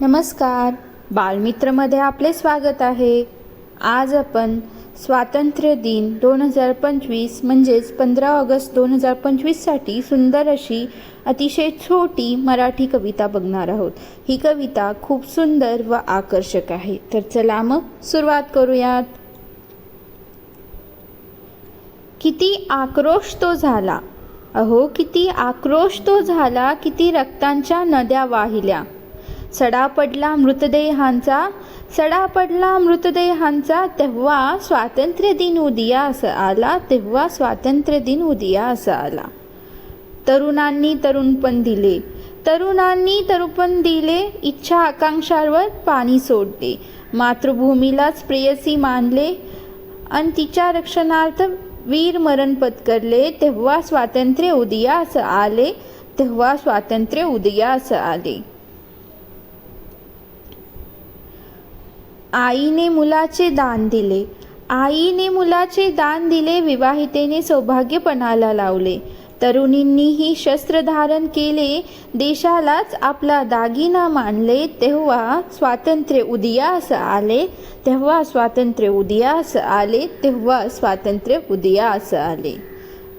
नमस्कार. बालमित्रमध्ये आपले स्वागत आहे. आज आपण स्वातंत्र्य दिन दोन हजार पंचवीस म्हणजेच पंधरा ऑगस्ट दोन हजार पंचवीससाठी सुंदर अशी अतिशय छोटी मराठी कविता बघणार आहोत. ही कविता खूप सुंदर व आकर्षक आहे. तर चला मग सुरुवात करूयात. किती आक्रोश तो झाला. अहो किती आक्रोश तो झाला किती रक्तांच्या नद्या वाहिल्या. सडा पडला मृतदेहांचा सडा पडला मृतदेहांचा तेव्हा स्वातंत्र्य दिन असं आला तेव्हा स्वातंत्र्य दिन उदयास आला. तरुणांनी तरुणपण दिले. तरुणांनी तरुपण दिले. इच्छा आकांक्षावर पाणी सोडले. मातृभूमीलाच प्रेयसी मानले. आणि तिच्या रक्षणार्थ वीर मरण पत्करले. तेव्हा स्वातंत्र्य उदयास आले. तेव्हा स्वातंत्र्य उदयास आले. आईने मुलाचे दान दिले. आईने मुलाचे दान दिले विवाहितेने सौभाग्यपणाला लावले. तरुणींनीही शस्त्र धारण केले. देशालाच आपला दागिना मानले. तेव्हा स्वातंत्र्य उदयास आले. तेव्हा स्वातंत्र्य उदयास आले. तेव्हा स्वातंत्र्य उदयास आले.